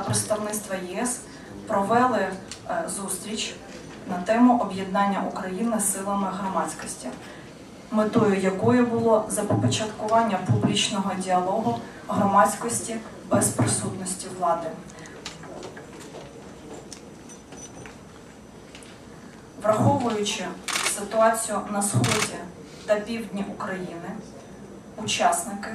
та представництва єС провели е, зустріч на тему об'єднання України силами громадськості, метою якої було започаткування публічного діалогу громадськості без присутності влади. Враховуючи ситуацію на сході та півдні України, учасники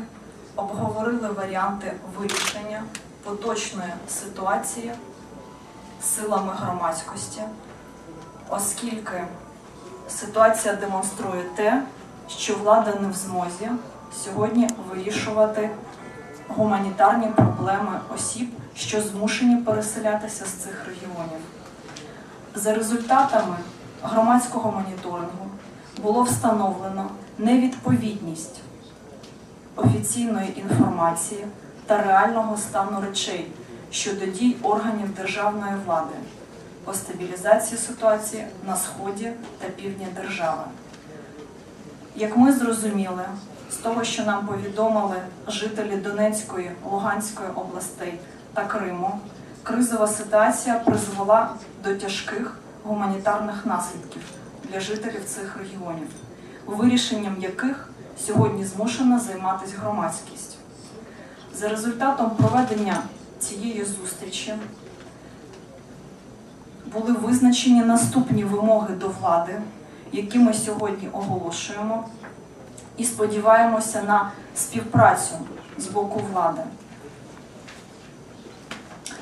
обговорили варіанти вирішення поточної ситуації силами громадськості, оскільки ситуація демонструє те, що влада не в змозі сьогодні вирішувати гуманітарні проблеми осіб, що змушені переселятися з цих регіонів. За результатами громадського моніторингу було встановлено невідповідність офіційної інформації та реального стану речей щодо дій органів державної влади по стабілізації ситуації на сході та півдні держави. Як ми зрозуміли, з того, що нам повідомили жителі Донецької, Луганської областей та Криму, кризова ситуація призвела до тяжких гуманітарних наслідків для жителів цих регіонів, вирішенням яких сьогодні змушена займатися громадськість. За результатом проведення цієї зустрічі були визначені наступні вимоги до влади, які ми сьогодні оголошуємо, і сподіваємося на співпрацю з боку влади.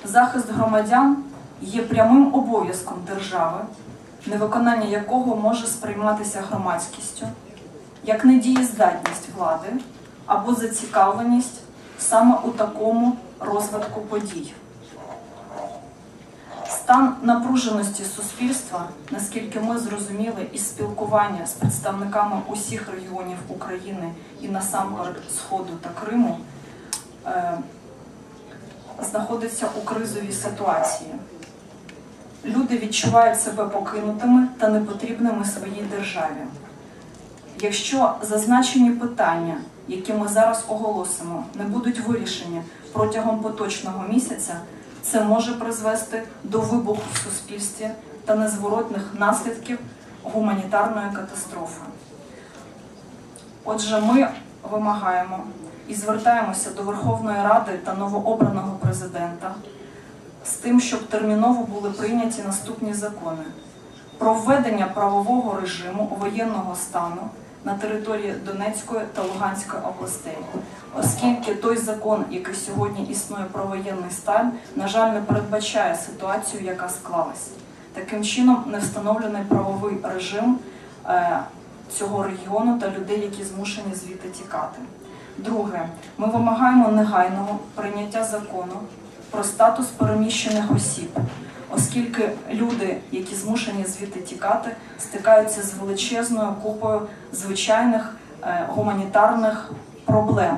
Захист громадян є прямим обов'язком держави, невиконання якого може сприйматися громадськістю як недієздатність влади або зацікавленість саме у такому розвитку подій. Стан напруженості суспільства, наскільки ми зрозуміли із спілкування з представниками усіх регіонів України і насамперед Сходу та Криму, е, знаходиться у кризовій ситуації. Люди відчувають себе покинутими та непотрібними своїй державі. Якщо зазначені питання, які ми зараз оголосимо, не будуть вирішені протягом поточного місяця, це може призвести до вибуху в суспільстві та незворотних наслідків гуманітарної катастрофи. Отже, ми вимагаємо і звертаємося до Верховної Ради та новообраного президента з тим, щоб терміново були прийняті наступні закони про введення правового режиму воєнного стану на території Донецької та Луганської областей, оскільки той закон, який сьогодні існує про воєнний стан, на жаль, не передбачає ситуацію, яка склалась. Таким чином не встановлений правовий режим е, цього регіону та людей, які змушені звідти тікати. Друге, ми вимагаємо негайного прийняття закону про статус переміщених осіб, оскільки люди, які змушені звідти тікати, стикаються з величезною купою звичайних е, гуманітарних проблем.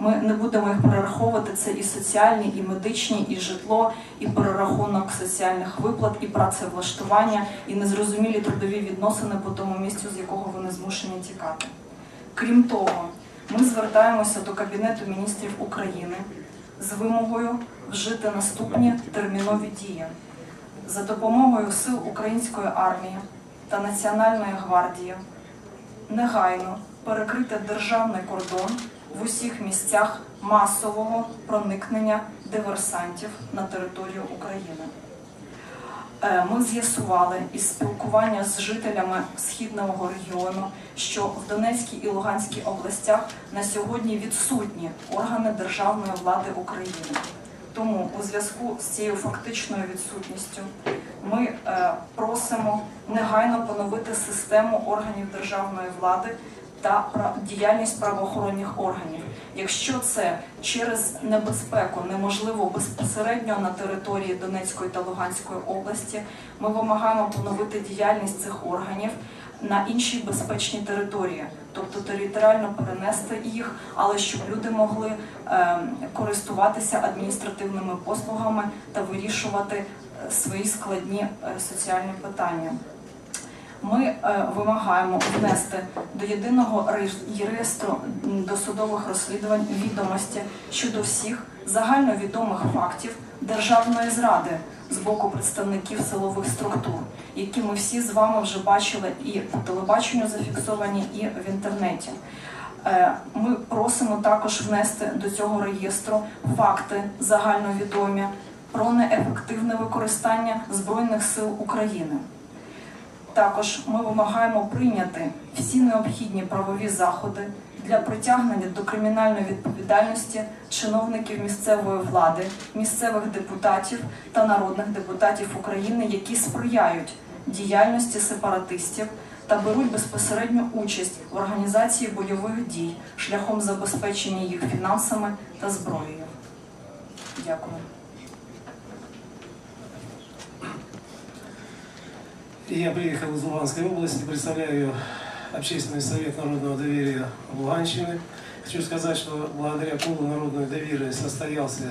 Ми не будемо їх перераховувати. Це і соціальні, і медичні, і житло, і перерахунок соціальних виплат, і працевлаштування, і незрозумілі трудові відносини по тому місцю, з якого вони змушені тікати. Крім того, ми звертаємося до Кабінету міністрів України з вимогою вжити наступні термінові дії за допомогою сил української армії та Національної гвардії негайно перекрити державний кордон в усіх місцях масового проникнення диверсантів на територію України. Е, Ми з'ясували із спілкування з жителями східного регіону, що в Донецькій і Луганській областях на сьогодні відсутні органи державної влади України. Тому у зв'язку з цією фактичною відсутністю ми е, просимо негайно поновити систему органів державної влади та діяльність правоохоронних органів. Якщо це через небезпеку неможливо безпосередньо на території Донецької та Луганської області, ми вимагаємо поновити діяльність цих органів на іншій безпечній території, тобто територіально перенести їх, але щоб люди могли е, користуватися адміністративними послугами та вирішувати е, свої складні е, соціальні питання. Ми е, вимагаємо внести до єдиного реєстру досудових розслідувань відомості щодо всіх загальновідомих фактів державної зради з боку представників силових структур, які ми всі з вами вже бачили і по телебаченню зафіксовані, і в інтернеті. Е, Ми просимо також внести до цього реєстру факти загальновідомі про неефективне використання Збройних сил України. Також ми вимагаємо прийняти всі необхідні правові заходи для притягнення до кримінальної відповідальності чиновників місцевої влади, місцевих депутатів та народних депутатів України, які сприяють діяльності сепаратистів та беруть безпосередню участь в організації бойових дій шляхом забезпечення їх фінансами та зброєю. Дякую. Я приехал из Луганской области, представляю Общественный совет народного доверия Луганщины. Хочу сказать, что благодаря клубу народного доверия состоялся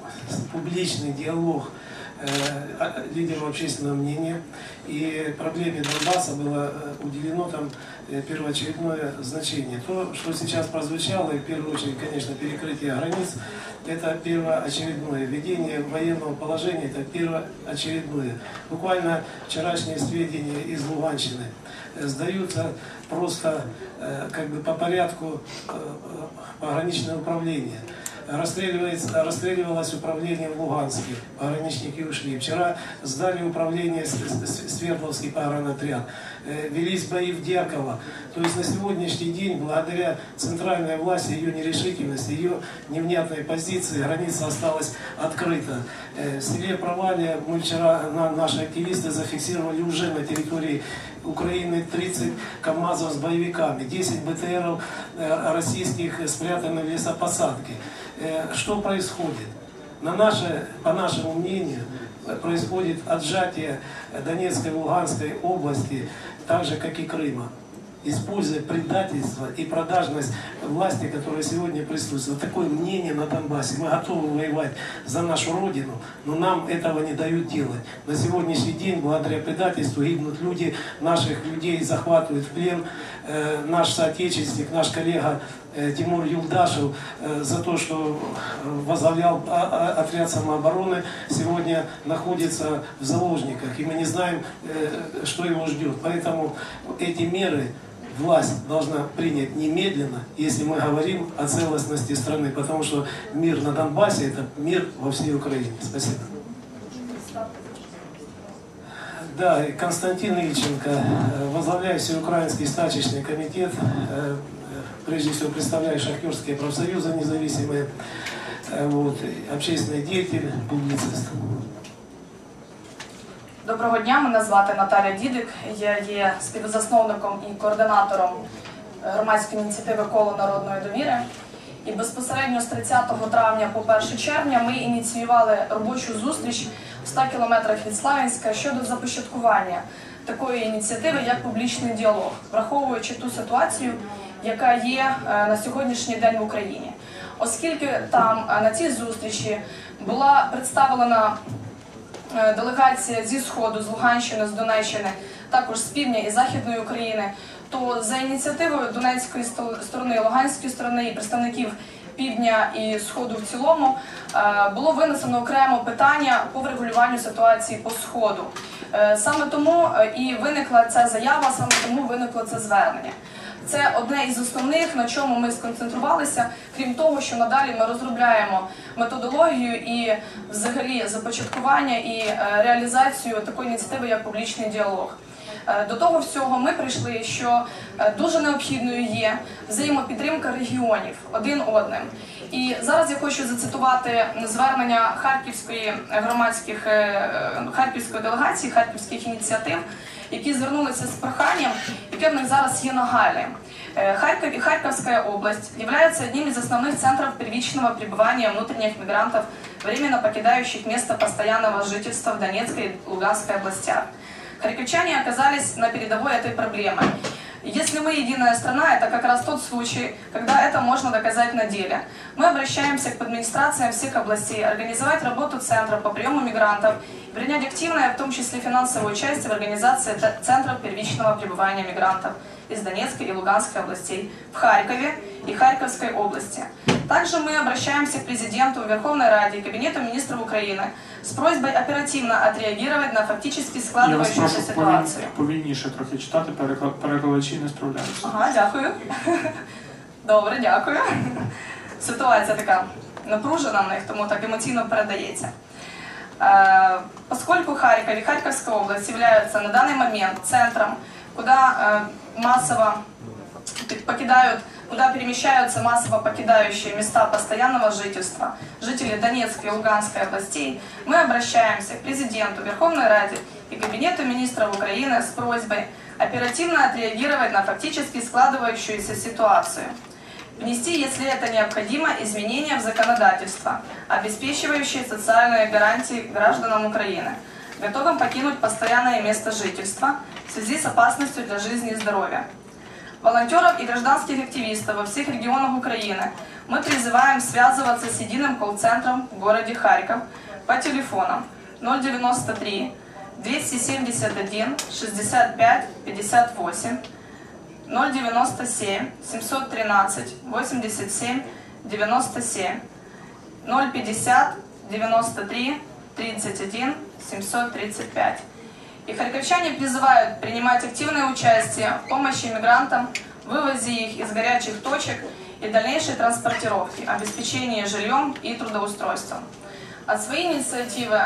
э, публичный диалог э, лидеров общественного мнения. И проблеме Донбасса было э, уделено там первоочередное значение. То, что сейчас прозвучало, и в первую очередь, конечно, перекрытие границ, это первоочередное. Введение военного положения, это первоочередное. Буквально вчерашние сведения из Луганщины э, сдаются просто э, как бы по порядку э, пограничное управление. Расстреливалось управление в Луганске, пограничники ушли. Вчера сдали управление Свердловский погранотряд. Э, Велись бои в Дьяково. То есть на сегодняшний день, благодаря центральной власти, ее нерешительности, ее невнятной позиции, граница осталась открыта. Э, В селе Провалия мы вчера, на- наши активисты зафиксировали уже на территории Украины 30 КАМАЗов с боевиками, 10 БТРов э, российских спрятаны в лесопосадке. Э, Что происходит? На наше, по нашему мнению, происходит отжатие Донецкой и Луганской области, так же, как и Крыма. Используя предательство и продажность власти, которая сегодня присутствует. Такое мнение на Донбассе. Мы готовы воевать за нашу Родину, но нам этого не дают делать. На сегодняшний день, благодаря предательству, гибнут люди, наших людей захватывают в плен. Э, наш соотечественник, наш коллега Тимур Юлдашев э, за то, что э, возглавлял а- а- отряд самообороны, сегодня находится в заложниках. И мы не знаем, э, что его ждет. Поэтому эти меры власть должна принять немедленно, если мы говорим о целостности страны. Потому что мир на Донбассе – это мир во всей Украине. Спасибо. Да, Константин Ильченко, э, возглавляю Всеукраинский стачечный комитет, э, э, прежде всего представляю шахтерские профсоюзы независимые, э, вот, и общественный деятель, публицист. Доброго дня, мене звати Наталя Дідик. Я є співзасновником і координатором е, громадської ініціативи Коло народної довіри. І безпосередньо з 30 травня по 1 червня ми ініціювали робочу зустріч в 100 кілометрах від Славянська щодо започаткування такої ініціативи, як публічний діалог, враховуючи ту ситуацію, яка є е, на сьогоднішній день в Україні. Оскільки там е, на цій зустрічі була представлена е, делегація зі сходу, з Луганщини, з Донеччини, також з півдня і західної України, то за ініціативою Донецької сторони, Луганської сторони і представників півдня і сходу в цілому було винесено окремо питання по врегулюванню ситуації по сходу. Саме тому і виникла ця заява, саме тому виникло це звернення. Це одне із основних, на чому ми сконцентрувалися, крім того, що надалі ми розробляємо методологію і взагалі започаткування і е, реалізацію такої ініціативи, як публічний діалог. Е, До того всього ми прийшли, що е, дуже необхідною є взаємопідтримка регіонів один одним. І зараз я хочу зацитувати звернення харківської громадських харківської делегації, харківських ініціатив, які звернулися з проханням, яке в них зараз є нагальним. Э, Харьков и Харьковская область являются одним из основных центров первичного пребывания внутренних мигрантов, временно покидающих место постоянного жительства в Донецкой и Луганской областях. Харьковчане оказались на передовой этой проблемы. Если мы единая страна, это как раз тот случай, когда это можно доказать на деле. Мы обращаемся к администрациям всех областей, организовать работу центра по приему мигрантов, принять активное, в том числе финансовое участие в организации центров первичного пребывания мигрантов из Донецкой и Луганской областей в Харькове и Харьковской области. Также мы обращаемся к президенту, Верховной Раде и Кабинету министров Украины с просьбой оперативно отреагировать на фактически Я вас складывающуюся прошу повіль- ситуацию. повільніше трохи читати, перекла- перекладачі не справляються. Ага, дякую. Добре, дякую. Ситуація така напружена в них, тому так емоційно передається. Э, Поскольку Харьков и Харьковская область являются на данный момент центром, куда э, массово покидают, куда перемещаются массово покидающие места постоянного жительства жители Донецкой и Луганской областей, мы обращаемся к президенту Верховной Раде и Кабинету министров Украины с просьбой оперативно отреагировать на фактически складывающуюся ситуацию. Внести, если это необходимо, изменения в законодательство, обеспечивающие социальные гарантии гражданам Украины, готовым покинуть постоянное место жительства в связи с опасностью для жизни и здоровья. Волонтеров и гражданских активистов во всех регионах Украины мы призываем связываться с единым колл-центром в городе Харьков по телефонам 093 271 65 58 097 713 87 97 050 93 31 735. И харьковчане призывают принимать активное участие в помощи мигрантам, вывозе их из горячих точек и дальнейшей транспортировке, обеспечении жильем и трудоустройством. От своєї ініціативи,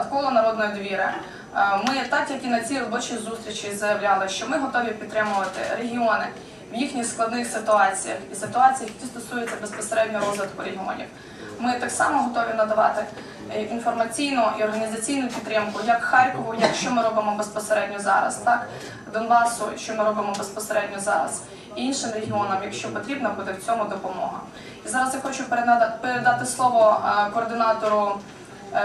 від кола народної довіри, е, ми так як і на цій робочій зустрічі заявляли, що ми готові підтримувати регіони в їхніх складних ситуаціях і ситуаціях, які стосуються безпосередньо розвитку регіонів. Ми так само готові надавати е, інформаційну і організаційну підтримку як Харкову, як що ми робимо безпосередньо зараз, так Донбасу, що ми робимо безпосередньо зараз, і іншим регіонам, якщо потрібна буде в цьому допомога. І зараз я хочу передати слово е, координатору е,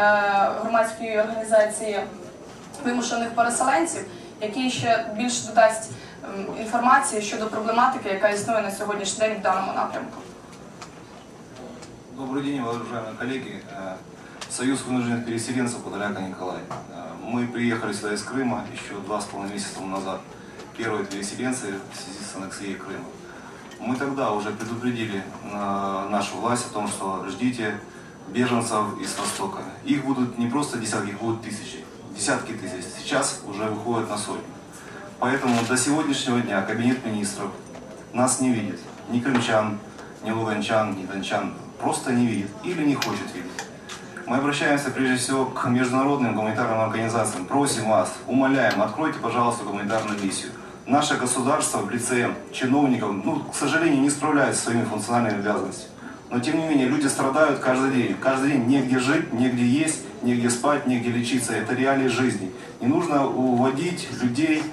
громадської організації вимушених переселенців, який ще більш додасть інформації щодо проблематики, яка існує на сьогоднішній день в даному напрямку. Добрый день, уважаемые коллеги. Э, Союз вынужденных переселенцев Подоляка Николай. Э, Мы приехали сюда из Крыма еще два с половиной месяца тому назад. Первые переселенцы в связи с аннексией Крыма. Мы тогда уже предупредили э, нашу власть о том, что ждите беженцев из Востока. Их будут не просто десятки, их будут тысячи. Десятки тысяч. Сейчас уже выходят на сотню. Поэтому до сегодняшнего дня Кабинет министров нас не видит. Ни крымчан, ни луганчан, ни дончан. Просто не видит или не хочет видеть. Мы обращаемся прежде всего к международным гуманитарным организациям. Просим вас, умоляем, откройте, пожалуйста, гуманитарную миссию. Наше государство в лице чиновников, ну, к сожалению, не справляется со своими функциональными обязанностями. Но тем не менее, люди страдают каждый день. Каждый день негде жить, негде есть, негде спать, негде лечиться. Это реалии жизни. Не нужно уводить людей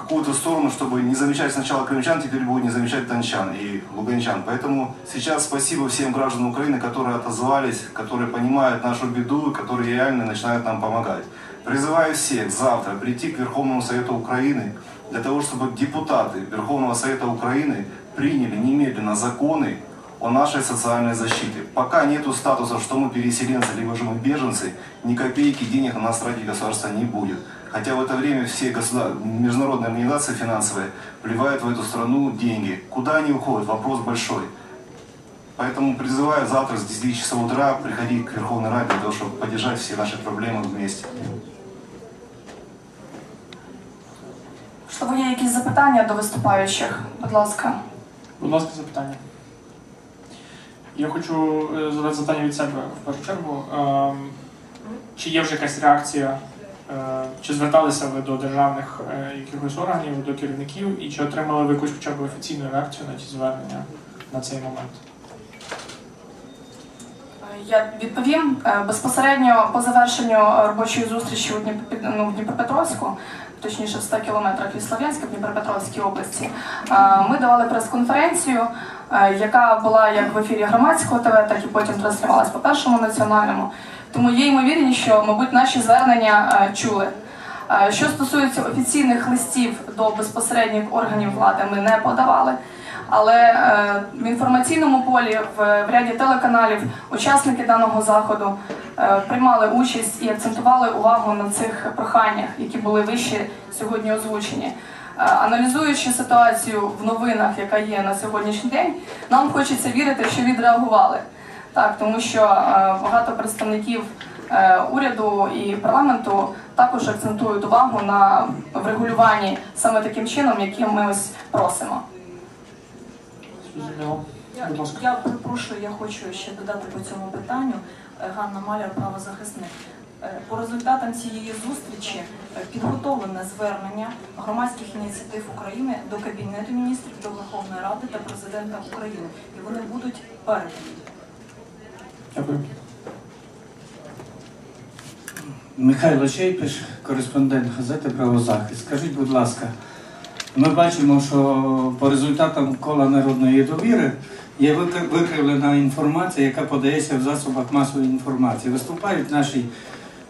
какую-то сторону, чтобы не замечать сначала крымчан, теперь будет не замечать дончан и луганчан. Поэтому сейчас спасибо всем гражданам Украины, которые отозвались, которые понимают нашу беду, которые реально начинают нам помогать. Призываю всех завтра прийти к Верховному Совету Украины для того, чтобы депутаты Верховного Совета Украины приняли немедленно законы о нашей социальной защите. Пока нету статуса, что мы переселенцы, либо же мы беженцы, ни копейки денег на нас тратить государство не будет. Хотя в это время все государ... международные организации финансовые вливают в эту страну деньги. Куда они уходят? Вопрос большой. Поэтому призываю завтра с 10 часов утра приходить к Верховной Раде для того, чтобы поддержать все наши проблемы вместе. Можливо, є якісь запитання до виступаючих? Будь ласка. Будь ласка, запитання. Я хочу е, задати запитання від себе в першу чергу. Ем, Чи є вже якась реакція, е, Чи зверталися ви до державних е, якихось органів, до керівників, і чи отримали ви якусь хоча б офіційну реакцію на ті звернення на цей момент? Я відповім Е, безпосередньо по завершенню робочої зустрічі у ну, Дніпропетровську, точніше в 100 кілометрах від Слов'янська в Дніпропетровській області. е, Ми давали прес-конференцію, е, яка була як в ефірі громадського ТВ, так і потім транслювалась по першому національному. Тому є ймовірність, що, мабуть, наші звернення е, чули. Е, Що стосується офіційних листів до безпосередніх органів влади, ми не подавали. Але е, в інформаційному полі в, ряді телеканалів учасники даного заходу приймали участь і акцентували увагу на цих проханнях, які були вище сьогодні озвучені. аналізуючи ситуацію в новинах, яка є на сьогоднішній день, нам хочеться вірити, що відреагували. Так, тому що е, багато представників е, уряду і парламенту також акцентують увагу на врегулюванні саме таким чином, яким ми ось просимо. Я, я перепрошую, я хочу ще додати по цьому питанню. Е, Ганна Маляр, правозахисник. По результатам цієї зустрічі підготовлене звернення громадських ініціатив України до Кабінету міністрів, до Верховної Ради та президента України. І вони будуть передані. Дякую. Михайло Чейпиш, кореспондент газети Правозахист. Скажіть, будь ласка, ми бачимо, що по результатам кола народної довіри є викривлена інформація, яка подається в засобах масової інформації. Виступають наші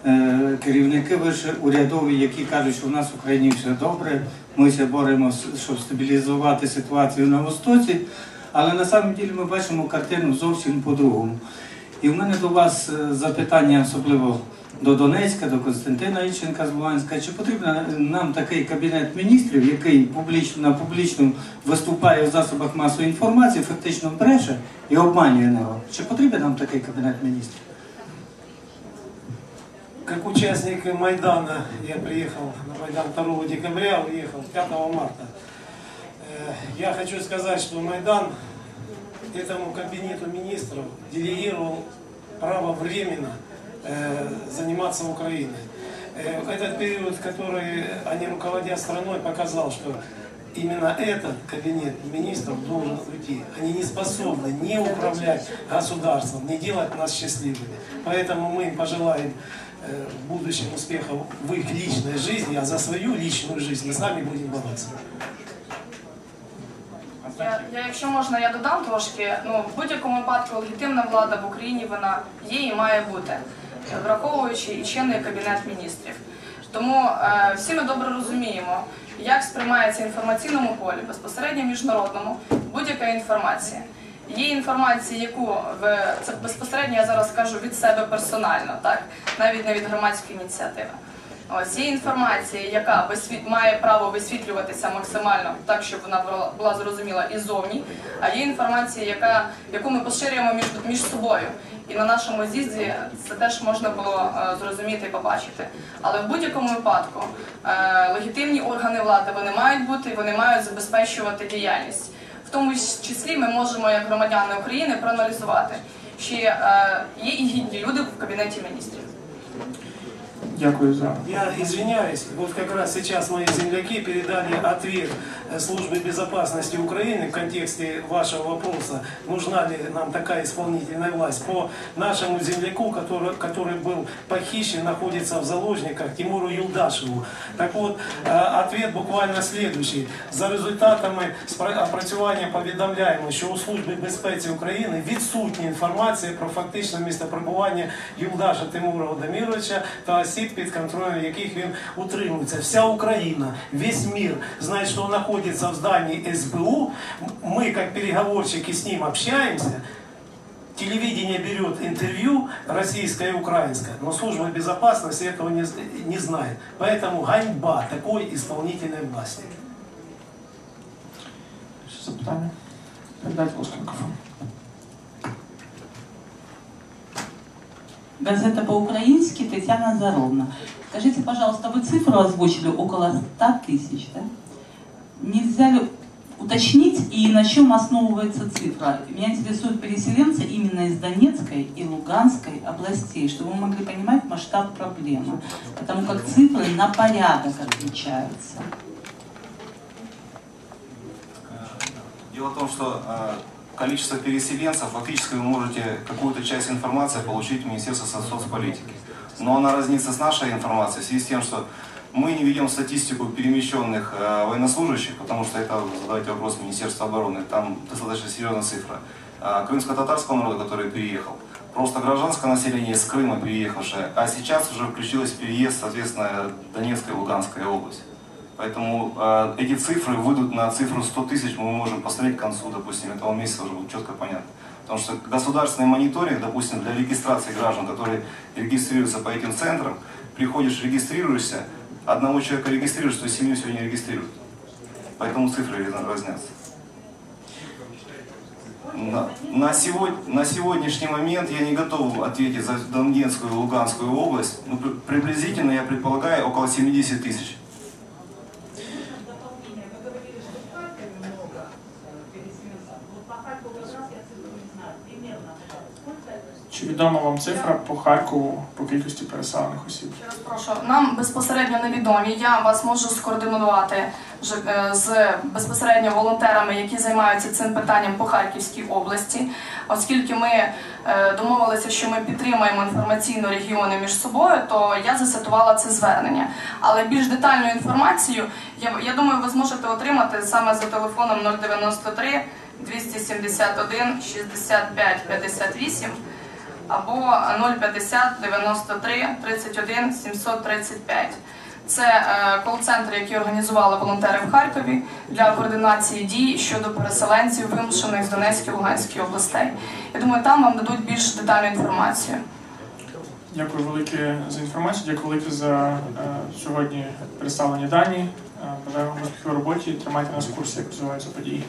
е, керівники вище урядові, які кажуть, що в нас в Україні все добре, ми все боремося, щоб стабілізувати ситуацію на Востоці. Але на самом ділі ми бачимо картину зовсім по-другому. І в мене до вас е, запитання, особливо до Донецька, до Константина Ільченка з Луганська. Чи потрібен нам такий кабінет міністрів, який публічно на публічно виступає в засобах масової інформації, фактично бреше і обманює народ? Чи потрібен нам такий кабінет міністрів? Как участник Майдана, я приехал на Майдан 2 декабря, уехал 5 марта. Э, Я хочу сказать, что Майдан этому кабинету министров делегировал право временно э, заниматься Украиной. Э, Этот период, который они руководят страной, показал, что именно этот кабинет министров должен уйти. Они не способны не управлять государством, не делать нас счастливыми. Поэтому мы им пожелаем э, в будущем успехов в их личной жизни, а за свою личную жизнь мы сами будем бороться. Я, я, якщо можна, я додам трошки. Ну, в будь-якому випадку легітимна влада в Україні вона є і має бути, враховуючи і чинний кабінет міністрів. Тому е, всі ми добре розуміємо, як сприймається інформаційному полі, безпосередньо міжнародному, будь-яка інформація. Є інформація, яку в це безпосередньо я зараз скажу від себе персонально, так навіть не від громадської ініціативи. Ось є інформація, яка висвіт... має право висвітлюватися максимально так, щоб вона була- зрозуміла і зовні. А є інформація, яка яку ми поширюємо між, між собою. І на нашому з'їзді це теж можна було е, зрозуміти і побачити. Але в будь-якому випадку е, легітимні органи влади вони мають бути, вони мають забезпечувати діяльність. В тому числі ми можемо, як громадяни України, проаналізувати, чи е, є і гідні люди в кабінеті міністрів. Дякую за Я извиняюсь, вот как раз сейчас мои земляки передали ответ э, службы безопасности Украины в контексте вашего вопроса, нужна ли нам такая исполнительная власть, по нашему земляку, который, который был похищен, находится в заложниках, Тимуру Юлдашеву. Так вот, э, ответ буквально следующий. За результатами спра- опрацювання повідомляємо, що у Службі безпеці України відсутня інформація про фактичне місце перебування Юлдаша Тимура Володимировича та осіб, під контролем яких він утримується. Вся Україна, весь мир знає, що він знаходиться в здании СБУ. Ми, як переговорщики, з ним общаемся. Телевидение берет интервью российское и украинское, но служба безопасности этого не, не знает. Поэтому ганьба такой исполнительной власти. ще запитання. Передайте, будь Газета по-украински Татьяна Заровна. Скажите, пожалуйста, вы цифру озвучили около 100 тысяч, да? Нельзя ли уточнить и на чем основывается цифра? Меня интересуют переселенцы именно из Донецкой и Луганской областей, чтобы мы могли понимать масштаб проблемы, потому как цифры на порядок отличаются. Дело в том, что э, количество переселенцев, фактически вы можете какую-то часть информации получить в Министерстве со- соцполитики. Но она разнится с нашей информацией в связи с тем, что мы не ведем статистику перемещенных э, военнослужащих, потому что это, задавайте вопрос Министерства обороны, там достаточно серьезная цифра. А крымско-татарского народа, который переехал, просто гражданское население из Крыма переехавшее, а сейчас уже включилось переезд, соответственно, Донецкая и Луганская область. Поэтому э, эти цифры выйдут на цифру 100 тысяч, мы можем посмотреть к концу, допустим, этого месяца уже будет четко понятно. Потому что государственный мониторинг, допустим, для регистрации граждан, которые регистрируются по этим центрам, приходишь, регистрируешься, одного человека регистрируешь, то семью сегодня регистрируют. поэтому цифры разнятся. На, на, сегодня, на сегодняшний момент я не готов ответить за Донецкую и Луганскую область. Ну, при- приблизительно, я предполагаю, около 70 тысяч. Відома вам цифра по Харкову по кількості переселених осіб? Ще раз прошу, нам безпосередньо невідомі. Я вас можу скоординувати е, з безпосередньо волонтерами, які займаються цим питанням по Харківській області, оскільки ми е, домовилися, що ми підтримуємо інформаційно регіони між собою, то я засятувала це звернення. Але більш детальну інформацію я, я думаю, ви зможете отримати саме за телефоном 093 271 65 58 або 050 93 31 735. Це е, кол-центр, який організували волонтери в Харкові для координації дій щодо переселенців, вимушених з Донецької та Луганської областей. Я думаю, там вам дадуть більш детальну інформацію. Дякую велике за інформацію, дякую велике за е, сьогодні представлені дані. Е, Бажаю вам успіхів у роботі. Тримайте нас в курсі, як розвиваються події.